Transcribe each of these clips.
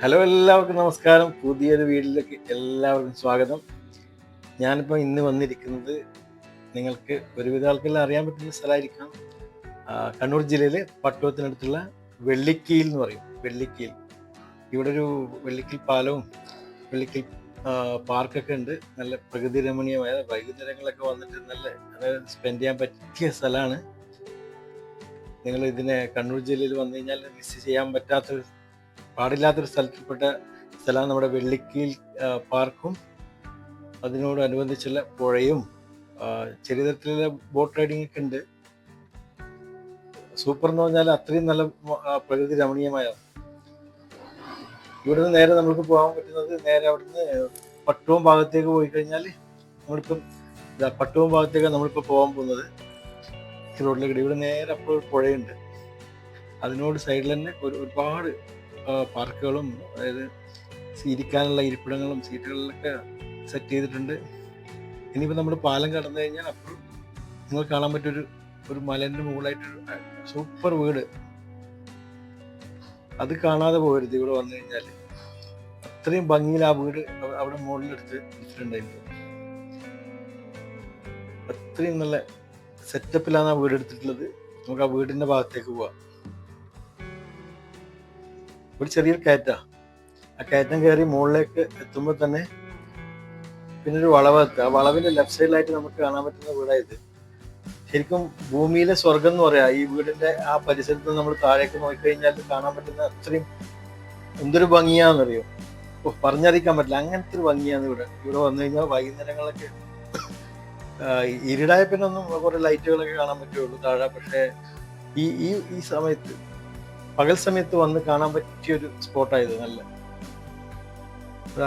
Hello എല്ലാവർക്കും നമസ്കാരം. പുതിയൊരു വീട്ടിലേക്ക് എല്ലാവർക്കും സ്വാഗതം. ഞാനിപ്പോൾ ഇന്ന് വന്നിരിക്കുന്നത് നിങ്ങൾക്ക് ഒരുവിധ ആൾക്കെല്ലാം അറിയാൻ പറ്റുന്ന സ്ഥലമായിരിക്കാം. കണ്ണൂർ ജില്ലയിലെ പട്ടുവത്തിനടുത്തുള്ള വെള്ളിക്കീൽ എന്ന് പറയും. വെള്ളിക്കീൽ. ഇവിടെ ഒരു വെള്ളിക്കൽ പാലവും വെള്ളിക്കൽ പാർക്കൊക്കെ ഉണ്ട്. നല്ല പ്രകൃതി രമണീയമായ വൈകുന്നേരങ്ങളൊക്കെ വന്നിട്ട് നല്ല അതായത് സ്പെൻഡ് ചെയ്യാൻ പറ്റിയ സ്ഥലമാണ്. നിങ്ങൾ ഇതിനെ കണ്ണൂർ ജില്ലയിൽ വന്നു കഴിഞ്ഞാൽ മിസ് ചെയ്യാൻ പറ്റാത്തൊരു പാടില്ലാത്തൊരു സ്ഥലത്തിൽപ്പെട്ട സ്ഥലമാണ് നമ്മുടെ വെള്ളിക്കീൽ പാർക്കും. അതിനോടനുബന്ധിച്ചുള്ള പുഴയും ചെറിയ തരത്തിലുള്ള ബോട്ട് റൈഡിംഗ് ഒക്കെ ഉണ്ട്. സൂപ്പർ എന്ന് പറഞ്ഞാൽ അത്രയും നല്ല പ്രകൃതി രമണീയമായ. ഇവിടുന്ന് നേരെ നമുക്ക് പോകാൻ പറ്റുന്നത് നേരെ അവിടുന്ന് പട്ടുവം ഭാഗത്തേക്ക് പോയി കഴിഞ്ഞാൽ നമ്മളിപ്പം പട്ടുവം ഭാഗത്തേക്ക് നമ്മളിപ്പോൾ പോകാൻ പോകുന്നത്. റോഡിലേക്ക് ഇവിടെ നേരെ അപ്പോൾ പുഴയുണ്ട്. അതിനോട് സൈഡിൽ തന്നെ ഒരു ഒരുപാട് പാർക്കുകളും അതായത് ഇരിക്കാനുള്ള ഇരിപ്പിടങ്ങളും സീറ്റുകളിലൊക്കെ സെറ്റ് ചെയ്തിട്ടുണ്ട്. ഇനിയിപ്പോൾ നമ്മൾ പാലം കടന്നു കഴിഞ്ഞാൽ അപ്പോഴും നിങ്ങൾ കാണാൻ പറ്റൊരു ഒരു മലേന്റെ മുകളിലായിട്ടൊരു സൂപ്പർ വീട്. അത് കാണാതെ പോകരുത് ഇവിടെ വന്നു കഴിഞ്ഞാൽ അത്രയും ഭംഗിയിൽ ആ വീട് അവ- അവിടെ മുകളിലെടുത്ത് വെച്ചിട്ടുണ്ടായിരുന്നു. അത്രയും നല്ല സെറ്റപ്പിലാണ് ആ വീട് എടുത്തിട്ടുള്ളത്. നമുക്ക് ആ വീടിന്റെ ഭാഗത്തേക്ക് പോവാം. ഒരു ചെറിയൊരു കയറ്റാ. ആ കയറ്റം കയറി മുകളിലേക്ക് എത്തുമ്പോൾ തന്നെ പിന്നെ ഒരു വളവ് എത്തുക ആ വളവിന്റെ ലെഫ്റ്റ് സൈഡിലായിട്ട് നമുക്ക് കാണാൻ പറ്റുന്ന വീടായത് ശരിക്കും ഭൂമിയിലെ സ്വർഗം എന്ന് പറയാം. ഈ വീടിന്റെ ആ പരിസരത്ത് നമ്മൾ താഴേക്ക് നോക്കിക്കഴിഞ്ഞാൽ കാണാൻ പറ്റുന്ന അത്രയും എന്തൊരു ഭംഗിയാണെന്നറിയോ ഓ പറഞ്ഞറിയിക്കാൻ പറ്റില്ല. അങ്ങനത്തെ ഒരു ഭംഗിയാണ് ഇവിടെ. ഇവിടെ വന്നു കഴിഞ്ഞാൽ വൈകുന്നേരങ്ങളൊക്കെ ഇരുടായ പിന്നെ ഒന്നും കുറെ ലൈറ്റുകളൊക്കെ കാണാൻ പറ്റുള്ളൂ. താഴെ പക്ഷേ ഈ ഈ ഈ സമയത്ത് പകൽ സമയത്ത് വന്ന് കാണാൻ പറ്റിയ ഒരു സ്പോട്ടായത് നല്ല.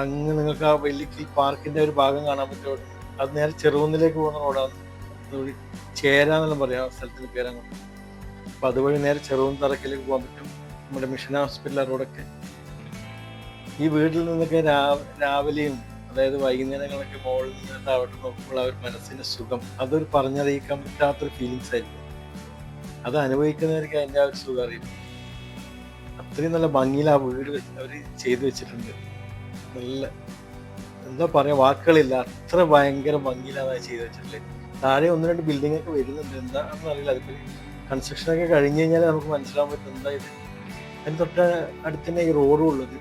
അങ്ങ് നിങ്ങൾക്ക് ആ വെള്ളിക്കിൽ പാർക്കിന്റെ ഒരു ഭാഗം കാണാൻ പറ്റുമോ? അത് നേരെ ചെറുകുന്നിലേക്ക് പോകുന്ന റോഡാണ് ചേരാന്നെല്ലാം പറയാം ആ സ്ഥലത്തിന്റെ പേരാണ് അപ്പൊ അതുവഴി നേരെ ചെറുകുന്ന് തറക്കിലേക്ക് പോകാൻ പറ്റും. നമ്മുടെ മിഷൻ ഹോസ്പിറ്റൽ റോഡൊക്കെ. ഈ വീട്ടിൽ നിന്നൊക്കെ രാവിലെയും അതായത് വൈകുന്നേരങ്ങളൊക്കെ മുകളിൽ നിന്ന് താഴോട്ട് നോക്കുമ്പോൾ ആ ഒരു മനസ്സിന്റെ സുഖം. അതൊരു പറഞ്ഞറിയിക്കാൻ പറ്റാത്തൊരു ഫീലിങ്സ് ആയിരിക്കും. അത് അനുഭവിക്കുന്നവർക്ക് അതിന്റെ ആ ഒരു സുഖം അറിയും അത്രയും നല്ല ഭംഗിയിൽ ആ വീട് അവർ ചെയ്തു വെച്ചിട്ടുണ്ട്. നല്ല എന്താ പറയാ വാക്കുകളില്ല. അത്ര ഭയങ്കര ഭംഗിയിലാണ് അത് ചെയ്തു വെച്ചിട്ടുള്ളത് താഴെ ഒന്ന് രണ്ട് ബിൽഡിംഗ് ഒക്കെ വരുന്നുണ്ട്. എന്താണെന്ന് അറിയില്ല. അതിപ്പോ കൺസ്ട്രക്ഷൻ ഒക്കെ കഴിഞ്ഞ് കഴിഞ്ഞാൽ നമുക്ക് മനസ്സിലാൻ പറ്റും എന്താ ഇത്. അതിന് തൊട്ട് അടുത്ത് തന്നെ ഈ റോഡും ഉള്ളത്.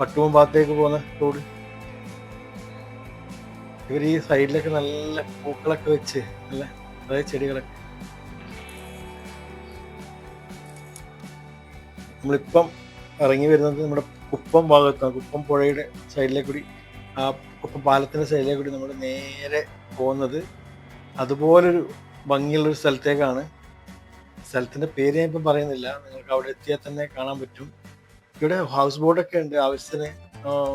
പട്ടുവം ഭാഗത്തേക്ക് പോകുന്ന റോഡ് ഇവർ ഈ സൈഡിലൊക്കെ നല്ല പൂക്കളൊക്കെ വെച്ച് നല്ല അതായത് ചെടികളൊക്കെ നമ്മളിപ്പം ഇറങ്ങി വരുന്നത് നമ്മുടെ കുപ്പം ഭാഗത്താണ് കുപ്പം പുഴയുടെ സൈഡിലെ കൂടി ആ കുപ്പം പാലത്തിന്റെ സൈഡിലെ കൂടി നമ്മൾ നേരെ പോകുന്നത് അതുപോലൊരു ഭംഗിയുള്ളൊരു സ്ഥലത്തേക്കാണ്. സ്ഥലത്തിന്റെ പേര് ഞാൻ ഇപ്പം പറയുന്നില്ല. നിങ്ങൾക്ക് അവിടെ എത്തിയാൽ തന്നെ കാണാൻ പറ്റും. ഇവിടെ ഹൗസ് ബോട്ടൊക്കെ ഉണ്ട്. ആവശ്യത്തിന്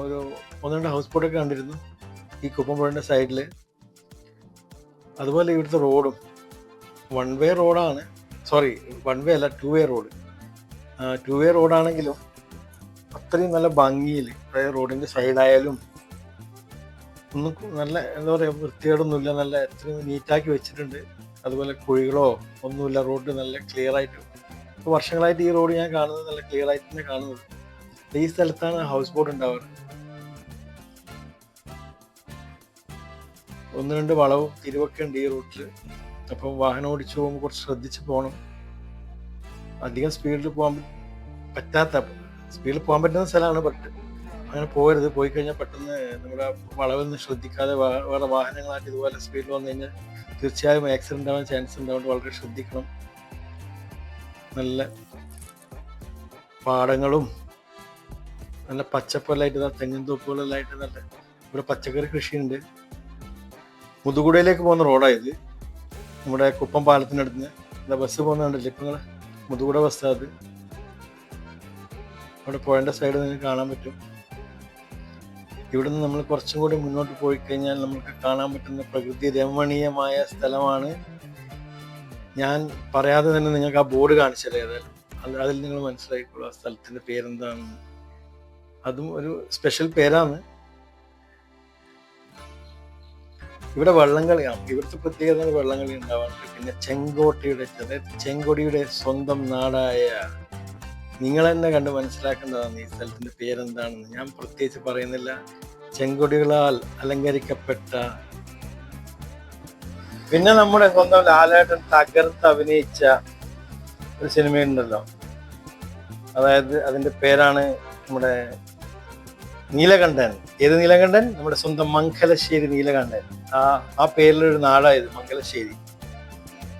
ഒരു ഒന്ന് രണ്ട് ഹൗസ് ബോട്ടൊക്കെ കണ്ടിരുന്നു ഈ കുപ്പം കുപ്പമ്പുഴയുടെ സൈഡിൽ അതുപോലെ ഇവിടുത്തെ റോഡും വൺ വേ റോഡാണ് സോറി വൺ വേ അല്ല two way road two way റോഡാണെങ്കിലും അത്രയും നല്ല ഭംഗിയിൽ റോഡിന്റെ സൈഡായാലും ഒന്നും നല്ല എന്താ പറയുക വൃത്തികേടൊന്നുമില്ല. നല്ല എത്രയും നീറ്റാക്കി വെച്ചിട്ടുണ്ട്. അതുപോലെ കുഴികളോ ഒന്നുമില്ല. റോഡ് നല്ല ക്ലിയർ ആയിട്ട് വർഷങ്ങളായിട്ട് ഈ റോഡ് ഞാൻ കാണുന്നത് നല്ല ക്ലിയർ ആയിട്ട് തന്നെ കാണുന്നത് ഈ സ്ഥലത്താണ് ഹൗസ് ബോട്ട് ഉണ്ടാവാറ്. ഒന്ന് രണ്ട് വളവും തിരിവൊക്കെ ഉണ്ട് ഈ റൂട്ടിൽ അപ്പം വാഹനം ഓടിച്ചു പോകുമ്പോൾ കുറച്ച് ശ്രദ്ധിച്ച് പോകണം. അധികം സ്പീഡിൽ പോകാൻ പറ്റാത്ത സ്പീഡിൽ പോകാൻ പറ്റുന്ന സ്ഥലമാണ് ബട്ട് അങ്ങനെ പോകരുത് പോയി കഴിഞ്ഞാൽ പെട്ടെന്ന് നമ്മുടെ വളവൊന്നും ശ്രദ്ധിക്കാതെ വേറെ വാഹനങ്ങളായിട്ട് ഇതുപോലെ സ്പീഡിൽ വന്നു കഴിഞ്ഞാൽ തീർച്ചയായും ആക്സിഡന്റ് ആവാൻ ചാൻസ് ഉണ്ടാവുന്നത് വളരെ ശ്രദ്ധിക്കണം. നല്ല പാടങ്ങളും നല്ല പച്ചപ്പെല്ലായിട്ട് തെങ്ങിൻ തോപ്പുകളെല്ലായിട്ട് നല്ല ഇവിടെ പച്ചക്കറി കൃഷിയുണ്ട്. മുതുകുടയിലേക്ക് പോകുന്ന റോഡായത് നമ്മുടെ കുപ്പം പാലത്തിനടുത്ത് നിന്ന് ബസ് പോകുന്നുണ്ടല്ലോ ഇപ്പം മുതുകുട ബസ് അത് അവിടെ പുഴന്റെ സൈഡ് നിങ്ങൾക്ക് കാണാൻ പറ്റും. ഇവിടെ നിന്ന് നമ്മൾ കുറച്ചും കൂടി മുന്നോട്ട് പോയി കഴിഞ്ഞാൽ നമുക്ക് കാണാൻ പറ്റുന്ന പ്രകൃതി രമണീയമായ സ്ഥലമാണ്. ഞാൻ പറയാതെ തന്നെ നിങ്ങൾക്ക് ആ ബോർഡ് കാണിച്ചത് ഏതായാലും അതിൽ നിങ്ങൾ മനസ്സിലാക്കിക്കോളൂ ആ സ്ഥലത്തിന്റെ പേരെന്താണെന്ന് അതും ഒരു സ്പെഷ്യൽ പേരാണ്. ഇവിടെ വള്ളംകളിയാണ് ഇവിടുത്തെ പ്രത്യേകത വള്ളംകളി ഉണ്ടാവാറുണ്ട്. പിന്നെ ചെങ്കോട്ടയുടെ അതായത് ചെങ്കൊടിയുടെ സ്വന്തം നാടായ നിങ്ങൾ തന്നെ കണ്ട് മനസ്സിലാക്കേണ്ടതാണ് ഈ സ്ഥലത്തിന്റെ പേരെന്താണെന്ന്. ഞാൻ പ്രത്യേകിച്ച് പറയുന്നില്ല. ചെങ്കൊടികളാൽ അലങ്കരിക്കപ്പെട്ട പിന്നെ നമ്മുടെ സ്വന്തം ലാലേട്ടൻ തകർത്ത് അഭിനയിച്ച ഒരു സിനിമയുണ്ടല്ലോ. അതായത് അതിന്റെ പേരാണ് നമ്മുടെ നീലകണ്ഠൻ. ഏത് നീലകണ്ഠൻ? നമ്മുടെ സ്വന്തം മംഗലശ്ശേരി നീലകണ്ഠൻ. ആ ആ പേരിലൊരു നാടായത് മംഗലശ്ശേരി.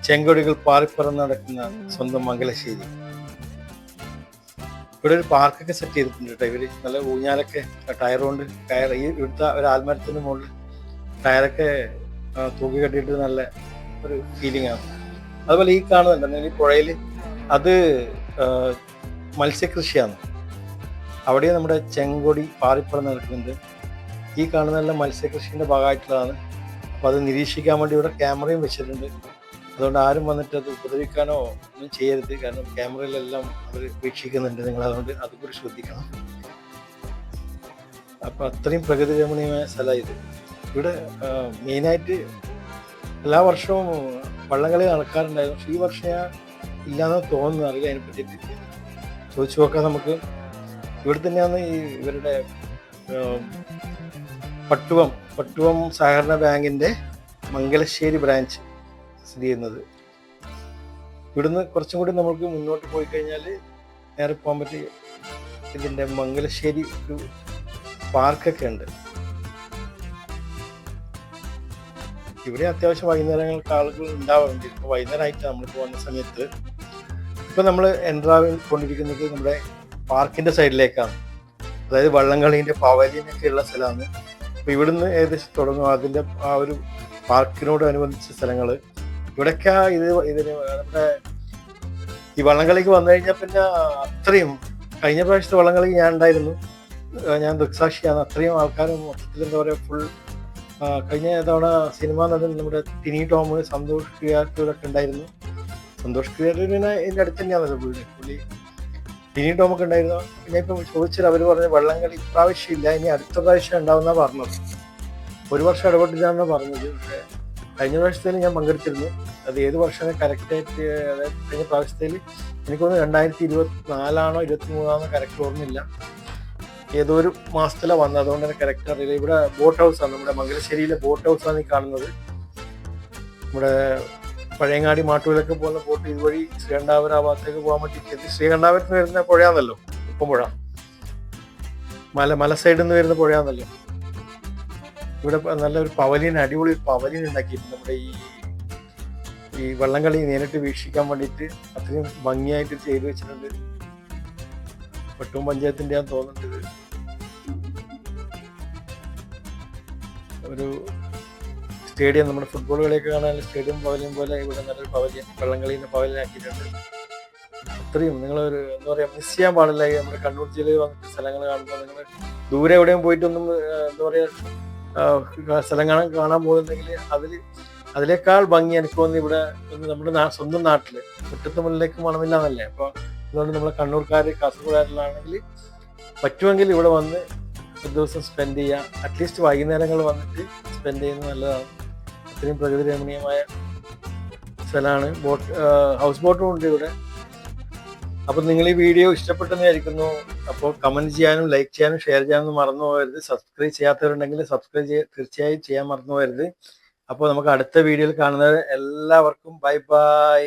ചെങ്കൊടികൾ പാറിപ്പറന്ന് നടക്കുന്ന സ്വന്തം മംഗലശ്ശേരി. ഇവിടെ ഒരു പാർക്കൊക്കെ സെറ്റ് ചെയ്തിട്ടുണ്ട് കേട്ടോ ഇവർ. നല്ല ഊഞ്ഞാലൊക്കെ ടയർ കൊണ്ട് ടയർ ഈ ഇവിടുത്തെ ഒരു ആൽമരത്തിന്റെ മുകളിൽ ടയറൊക്കെ തൂക്കി കെട്ടിയിട്ട് നല്ല ഒരു ഫീലിംഗ് ആണ്. അതുപോലെ ഈ കാണുന്നുണ്ട് ഈ പുഴയിൽ അത് മത്സ്യകൃഷിയാണ്. അവിടെ നമ്മുടെ ചെങ്കൊടി പാറിപ്പറന്ന് നടക്കുന്നുണ്ട് ഈ കാണുന്നതെല്ലാം മത്സ്യകൃഷിന്റെ ഭാഗമായിട്ടുള്ളതാണ്. അപ്പോൾ അത് നിരീക്ഷിക്കാൻ വേണ്ടി ഇവിടെ ക്യാമറയും വെച്ചിട്ടുണ്ട്. അതുകൊണ്ട് ആരും വന്നിട്ട് അത് ഉപദ്രവിക്കാനോ ഒന്നും ചെയ്യരുത്. കാരണം ക്യാമറയിലെല്ലാം അവർ വീക്ഷിക്കുന്നുണ്ട്. നിങ്ങൾ അതുകൊണ്ട് അതുകൂടി ശ്രദ്ധിക്കണം. അപ്പോൾ അത്രയും പ്രകൃതി രമണീയമായ സ്ഥലമാണ് ഇത്. ഇവിടെ മെയിനായിട്ട് എല്ലാ വർഷവും വള്ളംകളി നടക്കാറുണ്ടായിരുന്നു. പക്ഷേ ഈ വർഷം ഇല്ലാന്ന് തോന്നുന്നു. അറിയില്ല അതിനെ പറ്റിയിട്ട് ചോദിച്ചു നോക്കാം നമുക്ക്. ഇവിടെ തന്നെയാണ് ഈ ഇവരുടെ പട്ടുവം പട്ടുവം സഹകരണ ബാങ്കിന്റെ മംഗലശ്ശേരി ബ്രാഞ്ച് സ്ഥിതി ചെയ്യുന്നത്. ഇവിടുന്ന് കുറച്ചും കൂടി നമ്മൾക്ക് മുന്നോട്ട് പോയി കഴിഞ്ഞാൽ നേരെ പോകാൻ പറ്റി ഇതിന്റെ മംഗലശ്ശേരി ഒരു പാർക്കൊക്കെ ഉണ്ട്. ഇവിടെ അത്യാവശ്യം വൈകുന്നേരങ്ങൾക്ക് ആളുകൾ ഉണ്ടാവാറുണ്ട്. ഇപ്പോൾ വൈകുന്നേരമായിട്ട് നമ്മൾ പോകുന്ന സമയത്ത്. ഇപ്പോൾ നമ്മൾ എൻട്രാവിൽ കൊണ്ടിരിക്കുന്നത് നമ്മുടെ പാർക്കിന്റെ സൈഡിലേക്കാണ്. അതായത് വള്ളംകളിന്റെ പവലിയനൊക്കെ ഉള്ള സ്ഥലമാണ്. അപ്പൊ ഇവിടുന്ന് ഏകദേശം തുടങ്ങും. അതിന്റെ ആ ഒരു പാർക്കിനോട് അനുബന്ധിച്ച സ്ഥലങ്ങൾ ഇവിടൊക്കെ ഇത് ഇതിന് നമ്മുടെ ഈ വള്ളംകളിക്ക് വന്നു കഴിഞ്ഞാൽ പിന്നെ അത്രയും കഴിഞ്ഞ പ്രാവശ്യത്തെ വള്ളംകളിക്ക് ഞാൻ ഉണ്ടായിരുന്നു. ഞാൻ ദുക്സാക്ഷിയാണ്. അത്രയും ആൾക്കാർ മൊത്തത്തിൽ എന്താ പറയുക ഫുൾ കഴിഞ്ഞ തവണ സിനിമ നടൻ നമ്മുടെ തിനി ടോം സന്തോഷ് ക്രിയാറ്റൂരൊക്കെ ഉണ്ടായിരുന്നു. സന്തോഷ് ക്രിയാറ്റൂരിനെ എന്റെ അടുത്ത് തന്നെയാണല്ലോ പുള്ളി പുള്ളി ടിനി നമുക്ക് ഉണ്ടായിരുന്നു പിന്നെ ഇപ്പം ചോദിച്ചാൽ അവർ പറഞ്ഞ വള്ളംകളി ഇപ്രാവശ്യം ഇല്ല ഇനി അടുത്ത പ്രാവശ്യം ഉണ്ടാവുന്ന പറഞ്ഞത്. ഒരു വർഷം ഇടപെട്ടിട്ടാണ് പറഞ്ഞത്. കഴിഞ്ഞ പ്രാവശ്യത്തിൽ ഞാൻ പങ്കെടുത്തിരുന്നു. അത് ഏത് വർഷമാണ് കറക്റ്റായിട്ട് അതായത് കഴിഞ്ഞ പ്രാവശ്യത്തിൽ എനിക്ക് തോന്നുന്നു രണ്ടായിരത്തി ഇരുപത്തി നാലാണോ ഇരുപത്തി മൂന്നാണോ കറക്റ്റ് ഓർമ്മയില്ല. ഏതോ ഒരു മാസത്തിലാണ് വന്നത്. അതുകൊണ്ട് തന്നെ കറക്റ്റ് അറിയില്ല. ഇവിടെ ബോട്ട് ഹൗസ് ആണ്. നമ്മുടെ മംഗലശ്ശേരിയിലെ ബോട്ട് ഹൗസ് ആണ് ഈ കാണുന്നത്. നമ്മുടെ പഴയങ്ങാടി മാട്ടൂരൊക്കെ പോകുന്ന ബോട്ട് ഇതുവഴി ശ്രീകണ്ഠാപുരം ആ ഭാഗത്തേക്ക് പോകാൻ പറ്റി. ശ്രീകണ്ഠാപുരത്ത് നിന്ന് വരുന്ന പുഴയാണല്ലോ ഉപ്പം പുഴ. മല മല സൈഡിൽ നിന്ന് വരുന്ന പുഴയാണല്ലോ ഇവിടെ നല്ലൊരു പവലിയൻ അടിപൊളി പവലിയൻ ഉണ്ടാക്കിയിട്ടുണ്ട്. നമ്മുടെ ഈ ഈ വള്ളംകളി നേരിട്ട് വീക്ഷിക്കാൻ വേണ്ടിയിട്ട് അത്രയും ഭംഗിയായിട്ട് ചെയ്തു വെച്ചിട്ടുണ്ട്. പട്ടും പഞ്ചായത്തിന്റെ തോന്നുന്നുണ്ട് ഒരു സ്റ്റേഡിയം നമ്മുടെ ഫുട്ബോൾ കളിയൊക്കെ കാണാൻ സ്റ്റേഡിയം പവലിയം പോലെ ഇവിടെ നല്ലൊരു പവലിയൻ വള്ളംകളീന്റെ പവലിയൻ ആക്കിയിട്ടുണ്ട് അത്രയും നിങ്ങളൊരു എന്താ പറയുക മിസ് ചെയ്യാൻ പാടില്ല നമ്മുടെ കണ്ണൂർ ജില്ലയിൽ വന്നിട്ട് സ്ഥലങ്ങൾ കാണുമ്പോൾ നിങ്ങൾ ദൂരെ എവിടെയും പോയിട്ടൊന്നും എന്താ പറയുക സ്ഥലം കാണാൻ കാണാൻ പോകുന്നുണ്ടെങ്കിൽ അതിൽ അതിനേക്കാൾ ഭംഗി എനിക്ക് തോന്നുന്നു ഇവിടെ നമ്മുടെ സ്വന്തം നാട്ടിൽ മുറ്റത്ത് മുന്നിലേക്ക് മണമില്ല എന്നല്ലേ അപ്പോൾ അതുകൊണ്ട് നമ്മളെ കണ്ണൂർക്കാർ കാസർഗോഡുകാരിലാണെങ്കിൽ പറ്റുമെങ്കിൽ ഇവിടെ വന്ന് ഒരു ദിവസം സ്പെൻഡ് ചെയ്യുക. അറ്റ്ലീസ്റ്റ് വൈകുന്നേരങ്ങൾ വന്നിട്ട് സ്പെൻഡ് ചെയ്യുന്നത് നല്ലതാണ്. അത്രയും പ്രകൃതി രമണീയമായ സ്ഥലമാണ്. ബോട്ട് ഹൗസ് ബോട്ടും ഉണ്ട് ഇവിടെ. അപ്പം നിങ്ങൾ ഈ വീഡിയോ ഇഷ്ടപ്പെട്ടെന്ന് വിചാരിക്കുന്നു അപ്പോൾ കമന്റ് ചെയ്യാനും ലൈക്ക് ചെയ്യാനും ഷെയർ ചെയ്യാനും മറന്നു പോകരുത്. സബ്സ്ക്രൈബ് ചെയ്യാത്തവരുണ്ടെങ്കിൽ സബ്സ്ക്രൈബ് ചെയ്യ തീർച്ചയായും ചെയ്യാൻ മറന്നു പോകരുത്. അപ്പോൾ നമുക്ക് അടുത്ത വീഡിയോയിൽ കാണുന്നത് എല്ലാവർക്കും ബൈ ബൈ